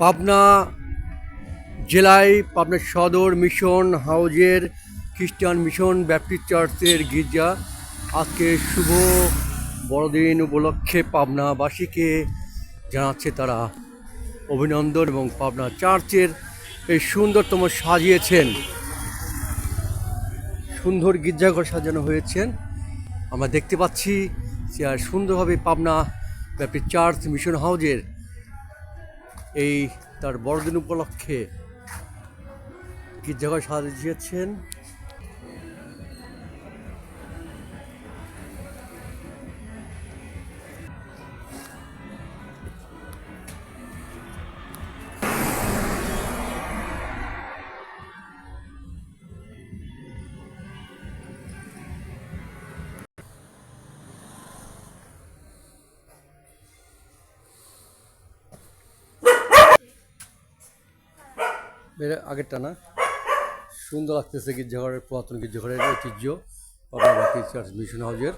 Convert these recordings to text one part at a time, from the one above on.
পাবনা জেলায় পাবনা সদর মিশন হাউজের খ্রিস্টান মিশন ব্যাপটিস্ট চার্চের গির্জা। আজকে শুভ বড়দিন উপলক্ষে পাবনাবাসীকে জানাচ্ছে তারা অভিনন্দন এবং পাবনা চার্চের এই সুন্দরতম সাজিয়েছেন। সুন্দর গির্জাঘর সাজানো হয়েছেন। আমরা দেখতে পাচ্ছি যে আর সুন্দরভাবে পাবনা ব্যাপী চার্চ মিশন হাউজের এই তার বড়দিন উপলক্ষে গির্জাঘর সাজিয়েছেন আগেরটা না? সুন্দর লাগতেছে গির্জাঘরের পুরাতন গির্জাঘরের ঐতিহ্য। পাবনা চার্চ মিশন হাউজের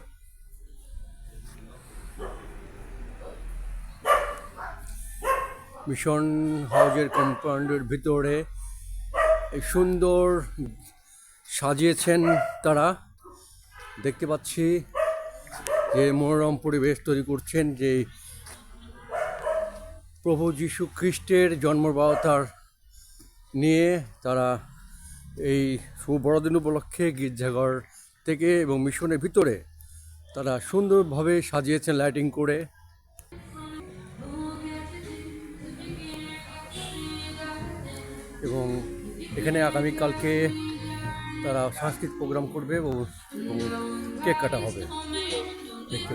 মিশন হাউজের কম্পাউন্ডের ভিতরে সুন্দর সাজিয়েছেন তারা। দেখতে পাচ্ছি যে মনোরম পরিবেশ তৈরি করছেন যে প্রভু যীশু খ্রিস্টের জন্মবাবতার নিয়ে তারা এই বড়দিন উপলক্ষে গির্জাঘর থেকে এবং মিশনের ভিতরে তারা সুন্দরভাবে সাজিয়েছেন লাইটিং করে এবং এখানে আগামীকালকে তারা সাংস্কৃতিক প্রোগ্রাম করবে এবং কেক কাটা হবে দেখতে।